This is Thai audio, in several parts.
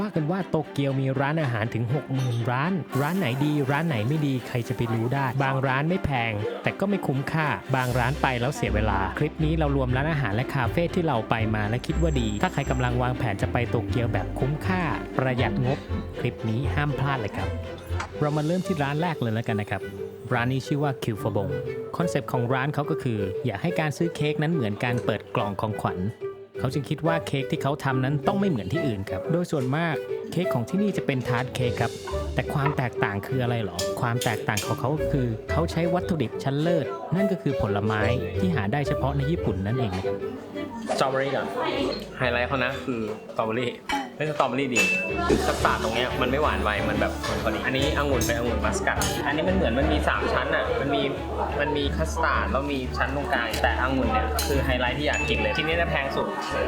ว่ากันว่าโตเกียวมีร้านอาหารถึง 60,000 ร้าน ร้านไหนดี ร้านไหนไม่ดีใครจะไปรู้ได้ บางร้านไม่แพง แต่ก็ไม่คุ้มค่า บางร้านไปแล้วเสียเวลา คลิปนี้เรารวมร้านอาหารและคาเฟ่ที่เราไปมาและคิดว่าดี ถ้าใครกำลังวางแผนจะไปโตเกียวแบบคุ้มค่า ประหยัดงบ คลิปนี้ห้ามพลาดเลยครับ เรามาเริ่มที่ร้านแรกเลยแล้วกันนะครับร้านนี้ชื่อว่าคิวฟบงคอนเซปต์ของร้านเขาก็คือ อยากให้การซื้อเค้กนั้นเหมือนการเปิดกล่องของขวัญ เขาจึงคิดว่าเค้กที่เขาทำนั้นต้องไม่เหมือนที่อื่นครับ โดยส่วนมากเค้กของที่นี่จะเป็นทาร์ตเค้กครับ แต่ความแตกต่างคืออะไรหรอ ความแตกต่างของเขาก็คือ เขาใช้วัตถุดิบชั้นเลิศ นั่นก็คือผลไม้ที่หาได้เฉพาะในญี่ปุ่นนั่นเองนะครับสตรอเบอรี่ก่อนไฮไลท์เขานะคือสตรอเบอรี่ เฮ้ยสตรอเบอรี่ดีคัสตาร์ดตรงเนี้ยมันไม่หวานไวมันแบบมันพอดีอันนี้องุ่นเป็นองุ่นมัสกัดอันนี้มันเหมือนมันมี 3 ชั้นอะมันมีมันมีคัสตาร์ดแล้วมีชั้นตรงกลางแต่องุ่นเนี่ยคือไฮไลท์ที่อยากกินเลยที่นี่จะแพงสุด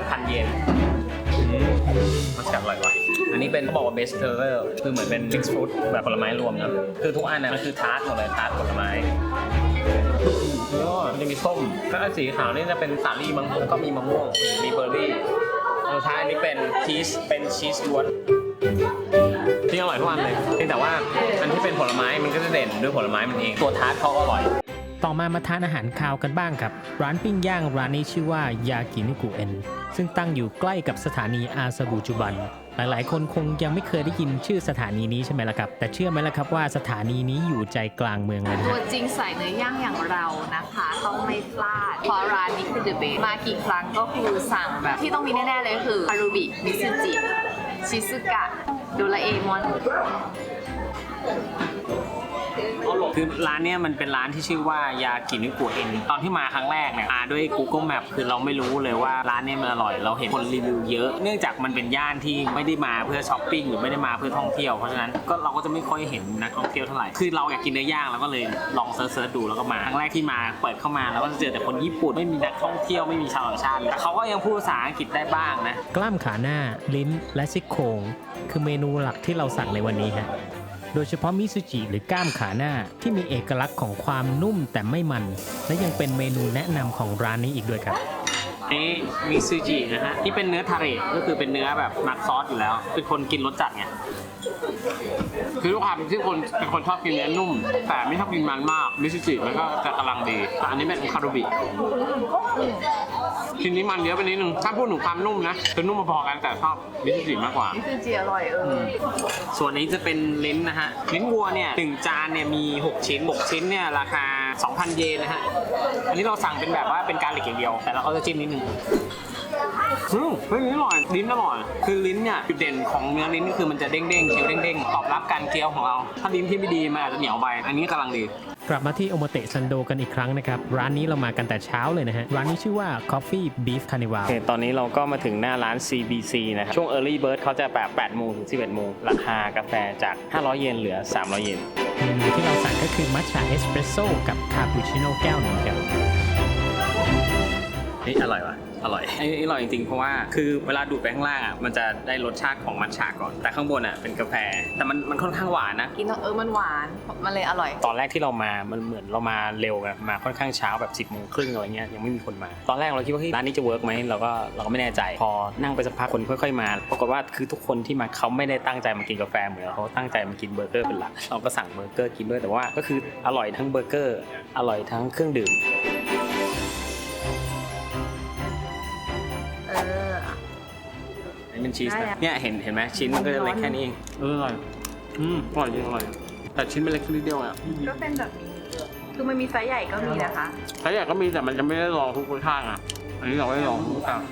พันเยนมัสกัดอร่อยว่ะ อันนี้เป็นเขาบอกว่าเบสเทอร์คือเหมือนเป็นมิกซ์ฟรุตแบบผลไม้รวมนะคือทุกอันนะมันคือทาร์ตหมดเลยทาร์ตผลไม้แล้วก็มันจะมีส้มถ้าสีขาวนี่จะเป็นสาลี่มั้งแล้วก็มีมะม่วงมีเบอร์รี่ สุดท้ายอันนี้เป็นชีสเป็นชีสล้วนที่อร่อยทุกอันเลยเพียงแต่ว่าอันที่เป็นผลไม้มันก็จะเด่นด้วยผลไม้มันเองตัวทาร์ตเขาก็อร่อย ต่อมามาทานอาหารคาวกันบ้างครับ ร้านปิ้งย่างร้านนี้ชื่อว่ายากินิกุเอ็นซึ่งตั้งอยู่ใกล้กับสถานีอาซาบุจุบัน หลายๆ คนคงยังไม่เคยได้ยินชื่อสถานีนี้ใช่ไหมล่ะครับ แต่เชื่อไหมล่ะครับว่าสถานีนี้อยู่ใจกลางเมืองเลยนะตัวจริงใส่เนื้อย่างอย่างเรานะคะต้องไม่พลาดเพราะร้านนี้คือเดอะเบสมากี่ครั้งก็คือสั่งแบบที่ต้องมีแน่ๆเลยคือฮารุบิมิซูจิชิซุกะโดราเอมอน คือร้านเนี้ยมันเป็นร้านที่ชื่อว่ายากินิกุเอ็นตอนที่มาครั้งแรกเนี่ยมาด้วย Google Map คือเราไม่รู้เลยว่าร้านเนี้ยมันอร่อย เราเห็นคนรีวิวเยอะ เนื่องจากมันเป็นย่านที่ไม่ได้มาเพื่อช้อปปิ้งหรือไม่ได้มาเพื่อท่องเที่ยวเพราะฉะนั้นก็เราก็จะไม่ค่อยเห็นนักท่องเที่ยวเท่าไหร่คือเราอยากกินเนื้อย่างเราก็เลยลองเซิร์ชๆดูแล้วก็มาครั้งแรกที่มาเปิดเข้ามาเราก็จะเจอแต่คนญี่ปุ่นไม่มีนักท่องเที่ยวไม่มีชาวต่างชาติเลยแต่เขาก็ยังพูดภาษาอังกฤษได้บ้างนะกล้ามขาหน้าลิ้นและซี่โครงคือเมนูหลักที่เราสั่งในวันนี้ฮะ โดยเฉพาะมิซูจิหรือก้ามขาหน้าที่มีเอกลักษณ์ของความนุ่มแต่ไม่มัน และยังเป็นเมนูแนะนำของร้านนี้อีกด้วยครับนี่มิซูจินะฮะที่เป็นเนื้อทาเรก็คือเป็นเนื้อแบบมักซอสอยู่แล้ว เป็นคนกินรสจัดไงคือด้วยควาที่คนเป็นคนชอบกินเนื้อนุ่ม แต่ไม่ชอบกินมันมากมิซูจิมันก็จะกำลังดีแต่อันนี้เป็นคารุบิ ทีนี้มันเยอะไปนิดนึง ถ้าพูดถึงความนุ่มนะคือนุ่มพอๆกันแต่ชอบมิซูจิมากกว่ามิซุจิอร่อยเออส่วนนี้จะเป็นลิ้นนะฮะ ลิ้นวัวเนี่ยหนึ่งจานเนี่ยมี 6 ชิ้น 6 ชิ้นเนี่ยราคา 2,000 เยนนะฮะ อันนี้เราสั่งเป็นแบบว่าเป็นการลิกอย่างเดียว แต่เราก็จะจิ้มนิดนึงอืมเฮ้ยลิ้นอร่อยลิ้นอร่อย คือลิ้นเนี่ยจุดเด่นของเนื้อลิ้นก็คือมันจะเด้งๆเคี้ยวเด้งๆตอบรับการเคี้ยวของเรา ถ้าลิ้นที่ไม่ดีมันอาจจะเหนียวไป อันนี้กำลังดี กลับมาที่โอโมเตะซันโดกันอีกครั้งนะครับ ร้านนี้เรามากันแต่เช้าเลยนะฮะ ร้านนี้ชื่อว่า Coffee Beef Carnival โอเคตอนนี้เราก็มาถึงหน้าร้าน CBC นะครับ ช่วง Early Bird เขาจะแบบ8โมงถึง 11โมงราคากาแฟจาก 500 เยนเหลือ 300 เยนเมนูที่เราสั่งก็คือมัทฉะเอสเปรสโซ่กับคาปูชิโน่แก้วหนึ่งครับ นี่อร่อยว่ะอร่อยไอ้นี่อร่อยจริงๆเพราะว่าคือเวลาดูดไปข้างล่างอะมันจะได้รสชาติของมัทฉะก่อนแต่ข้างบนอะเป็นกาแฟ แต่มันมันค่อนข้างหวานนะกินแล้วเออมันหวานมันเลยอร่อย ตอนแรกที่เรามามันเหมือนเรามาเร็วกันมาค่อนข้างเช้าแบบ10บโมงครึ่งอะไรเงี้ยยังไม่มีคนมา ตอนแรกเราคิดว่าเฮ้ยร้านนี้จะเวิร์กไหมเราก็เราก็ไม่แน่ใจพอนั่งไปสักพักคนค่อย ๆ มาปรากฏว่าคือทุกคนที่มาเขาไม่ได้ตั้งใจมากินกาแฟเหมือนเขาตั้งใจมากินเบอร์เกอร์เป็นหลักเราก็สั่งเบอร์เกอร์กินด้วยแต่ว่าก็คืออร่อยทั้งเบอร์เกอร์อร่อยทั้งเครื่องดื่ม นนี้เป็นชีสได้นะอะเนี่ยเห็นเห็นไหมชิ้นมันก็จะเล็กแค่นี้เองเอออร่อย อืมอร่อยจริงอร่อย แต่ชิ้นมันเล็กนิดเดียวอะก็เป็นแบบนี้ คือมันมีไซส์ใหญ่ก็มีนะคะไส้ใหญ่ก็มีแต่มันจะไม่ได้ลองทุกรสชาติอะ อันนี้เราไม่ได้ลองทุกรสชาติ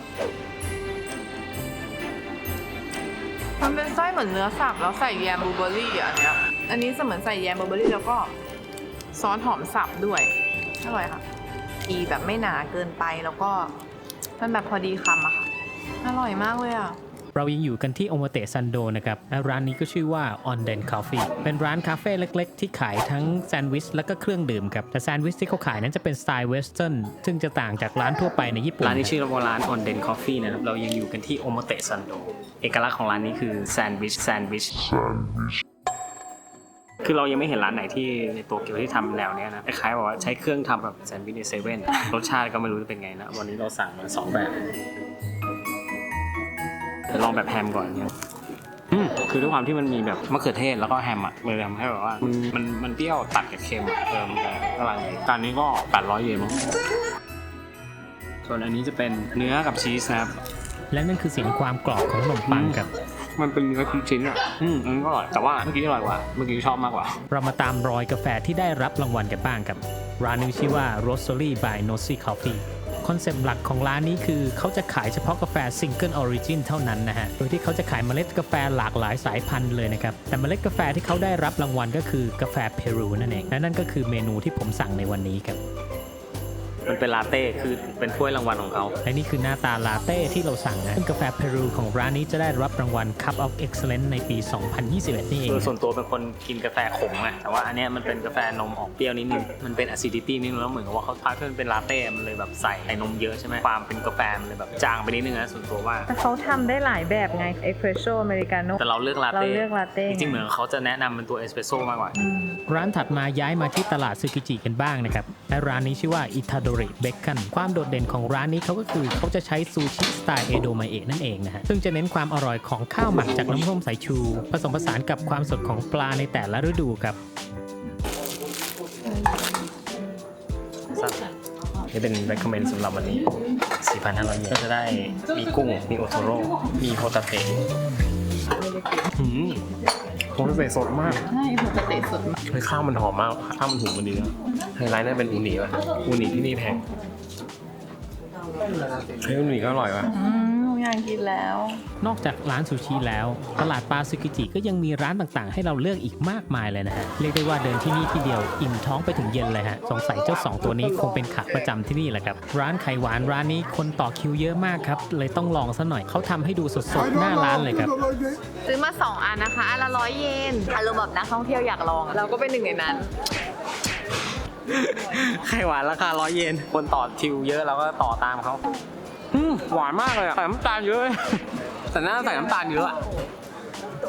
มันเป็นไส้เหมือนเนื้อสับแล้วใส่แยมบลูเบอร์รี่อะอันเนี้ยอันนี้จะเหมือนใส่แยมบลูเบอร์รี่แล้วก็ซอสหอมสับด้วย อร่อยค่ะอีแบบไม่หนาเกินไปแล้วก็มันแบบพอดีคำอะค่ะ อร่อยมากเลยอะ เรายังอยู่กันที่โอมเตะซันโดนะครับ ร้านนี้ก็ชื่อว่า On Den Coffee เป็นร้านคาเฟ่เล็ก ๆ ที่ขายทั้งแซนด์วิชและก็เครื่องดื่มครับ แต่แซนด์วิชที่เขาขายนั้นจะเป็นสไตล์เวสเทิร์นซึ่งจะต่างจากร้านทั่วไปในญี่ปุ่น ร้านนี้ชื่อว่าร้าน On Den Coffee นะครับ เรายังอยู่กันที่โอมเตะซันโด เอกลักษณ์ของร้านนี้คือแซนด์วิช แซนด์วิช คือเรายังไม่เห็นร้านไหนที่ในโตเกียวที่ทำแนวเนี้ยนะ คล้ายๆว่าใช้เครื่องทำแบบแซนด์วิชในเซเว่น รสชาติก็ไม่รู้จะเป็นไงนะ วันนี้เราสั่งมาสองแบบ ลองแบบแฮมก่อนเนี่ยคือด้วยความที่มันมีแบบมะเขือเทศแล้วก็แฮมอะเลยทำให้แบบว่ามันมันมันเปรี้ยวตัดกับเค็มอะเออมันจะกำลังดีจานนี้ก็ 800 เยนมั้งส่วนอันนี้จะเป็นเนื้อกับชีสนะครับ และนั่นคือเสียงความกรอบของขนมปังครับ มันเป็นเนื้อชิ้นๆอะ อืมอันนี้ก็อร่อย แต่ว่าเมื่อกี้อร่อยกว่า เมื่อกี้ชอบมากกว่า เรามาตามรอยกาแฟที่ได้รับรางวัลกันบ้างกับ ร้านนี้ชื่อว่า Roastery by Nosy Coffee คอนเซปต์หลักของร้านนี้คือเขาจะขายเฉพาะกาแฟซิงเกิลออริจินเท่านั้นนะฮะ โดยที่เขาจะขายเมล็ดกาแฟหลากหลายสายพันธุ์เลยนะครับ แต่เมล็ดกาแฟที่เขาได้รับรางวัลก็คือกาแฟเปรูนั่นเองและนั่นก็คือเมนูที่ผมสั่งในวันนี้ครับ มันเป็นลาเต้คือเป็นถ้วยรางวัลของเขา และนี่คือหน้าตาลาเต้ที่เราสั่งนะซึ่งกาแฟเปรูของร้านนี้จะได้รับรางวัล Cup of Excellence ในปี 2021 นี่เอง คือนะส่วนตัวเป็นคนกินกาแฟขมอะแต่ว่าอันเนี้ยมันเป็นกาแฟนมออกเปรี้ยวนิดนึง มันเป็น acidity นิดนึงแล้วเหมือนกับว่าเขาพาที่มันเป็นลาเต้ มันเลยแบบใส่ไอ้นมเยอะใช่ไหมความเป็นกาแฟมันเลยแบบจางไปนิดนึงนะส่วนตัวว่า แต่เขาทำได้หลายแบบไงเอสเ e รสโซ่อเมริกาโน่แต่เราเลือกลาเราเต้ เลือกลาเต้จริงๆเหมือนเขาจะแนะนำเป็นตัวเอสเปรสโซ่มากกว่า ร้านถัดมาย้ายมาที่ตลาดซึกิจิกันบ้างนะครับ และร้านนี้ชื่อว่าอิทาโดริเบค o นความโดดเด่นของร้านนี้เขาก็คือเขาจะใช้ซูชิสไตล์เอโดมาเอะนั่นเองนะฮะ ซึ่งจะเน้นความอร่อยของข้าวหมักจากน้ำส้มสายชู ผสมผสานกับความสดของปลาในแต่ละฤดูครับนี่เป็น recommend สำหรับวันนี้ 4,500 เยนก็จะได้มีกุ้ง มีโอโทโร่ มีโฮตาเตะ หืมโฮตาเตะสดมาก ใช่ปกติสุดมากเฮ้ยข้าวมันหอมมาก ข้าวมันหุงมันดีนะไฮไลท์น่าเป็นอูนิป่ะอูนิที่นี่แพงเฮ้ยอูนิก็อร่อยว่ะ อืมอยากกินแล้ว นอกจากร้านซูชิแล้ว ตลาดปลาซึกิจิก็ยังมีร้านต่างๆ ให้เราเลือกอีกมากมายเลยนะฮะ เรียกได้ว่าเดินที่นี่ที่เดียวอิ่มท้องไปถึงเย็นเลยฮะ สงสัยเจ้าสองตัวนี้คงเป็นขาประจำที่นี่แหละครับ ร้านไข่หวานร้านนี้คนต่อคิวเยอะมากครับ เลยต้องลองซะหน่อยเขาทำให้ดูสดๆหน้าร้านเลยครับ ซื้อมา 2 อันนะคะ อันละร้อยเยนอารมณ์แบบนักท่องเที่ยวอยากลอง เราก็เป็นหนึ่งในนั้น ไข่หวานราคาร้อยเยน คนต่อคิวเยอะเราก็ต่อตามเขาอืม หวานมากเลยอะใส่น้ำตาลเยอะเลยแต่น่าใส่น้ำตาลเยอะอะ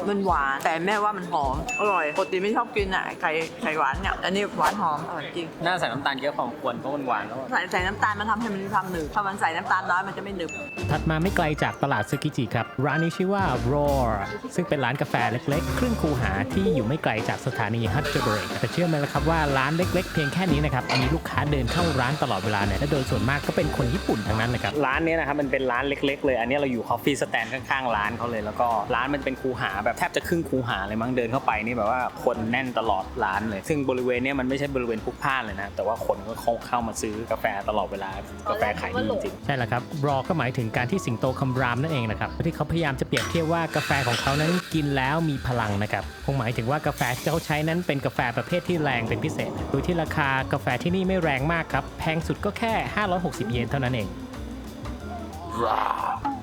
มันหวานแต่แม่ว่ามันหอม อร่อยปกติไม่ชอบกินอะไข่ไข่หวานเนี่ยอันนี้หวานหอมอร่อยจริงน่าใส่น้ำตาลเยอะพอสมควรเพราะมันหวานแล้วอะใส่ใส่น้ำตาลมันทำให้มันมีความหนึบถ้ามันใส่น้ำตาลน้อยมันจะไม่หนึบถัดมาไม่ไกลจากตลาดซึกิจิครับ ร้านนี้ชื่อว่า Roar ซึ่งเป็นร้านกาแฟเล็กๆ ครึ่งคูหาที่อยู่ไม่ไกลจากสถานีฮัตเจอร์เบรกแต่เชื่อไหมล่ะครับว่าร้านเล็ก ๆ เพียงแค่นี้นะครับมีลูกค้าเดินเข้าร้านตลอดเวลาเนี่ยและโดยส่วนมากก็เป็นคนญี่ปุ่นทั้งนั้นเลยครับร้านเนี้ยนะครับมันเป็นร้านเล็ก ๆ เลย อันนี้เราอยู่คอฟฟี่สแตนข้างๆร้านเขาเลยแล้วก็ร้านมันเป็นคูหาแบบแทบจะครึ่งคูหาเลยมั้งเดินเข้าไปนี่แบบว่าคนแน่นตลอดร้านเลย ซึ่งบริเวณนี้มันไม่ใช่บริเวณพลุกพล่านเลยนะ แต่ว่าคนก็เข้าเข้ามาซื้อกาแฟตลอดเวลากาแฟขายดีจริงใช่แล้วครับรอก็หมายถึงการที่สิงโตคำรามนั่นเองนะครับที่เขาพยายามจะเปรียบเทียบว่ากาแฟของเขานั้นกินแล้วมีพลังนะครับคงหมายถึงว่ากาแฟที่เขาใช้นั้นเป็นกาแฟประเภทที่แรงเป็นพิเศษดยที่ราคากาแฟที่นี่ไม่แรงมากครับแพงสุดก็แค่ 560 เยนเท่านั้นเอง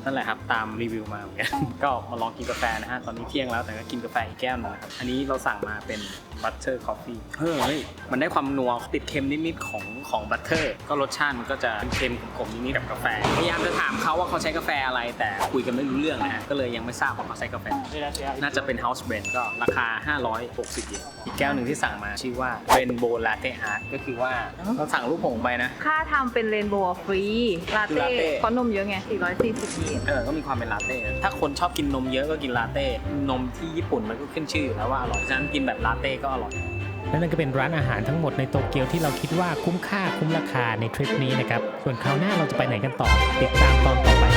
นั่นแหละครับตามรีวิวมาเหมือนกัน ก็มาลองกินกาแฟนะฮะตอนนี้เที่ยงแล้วแต่ก็กินกาแฟอีกแก้วหนึงนะครับอันนี้เราสั่งมาเป็น บัตเตอร์คอฟฟี่เฮ้ยมันได้ความนัวติดเค็มนิดๆของของบัตเตอร์ก็รสชาติมันก็จะเค็มๆขมๆนิดๆกับกาแฟพยายามจะถามเขาว่าเขาใช้กาแฟอะไรแต่คุยกันไม่รู้เรื่องนะฮะก็เลยยังไม่ทราบว่าเขาใช้กาแฟ น่าจะเป็น House Blend ก็ราคา 560 เยนอีกแก้วหนึ่งที่สั่งมาชื่อว่า Rainbow Latte Art ก็คือว่าเราสั่งลูกผงไปนะ ค่าทำเป็นเรนโบว์ฟรี ลาคือเต้ลาเต้เพราะนมเยอะไง 440เยนเออก็มีความเป็นลาเต้นะถ้าคนชอบกินนมเยอะก็กินลาเต้ นมที่ญี่ปุ่นมันก็ขึ้นชื่ออยู่แล้วว่าอร่อยฉะนั้นกินแบบลาเต้ก็อร่อยและนั่นก็เป็นร้านอาหารทั้งหมดในโตเกียวที่เราคิดว่าคุ้มค่าคุ้มราคาในทริปนี้นะครับ ส่วนคราวหน้าเราจะไปไหนกันต่อ ติดตามตอนต่อไป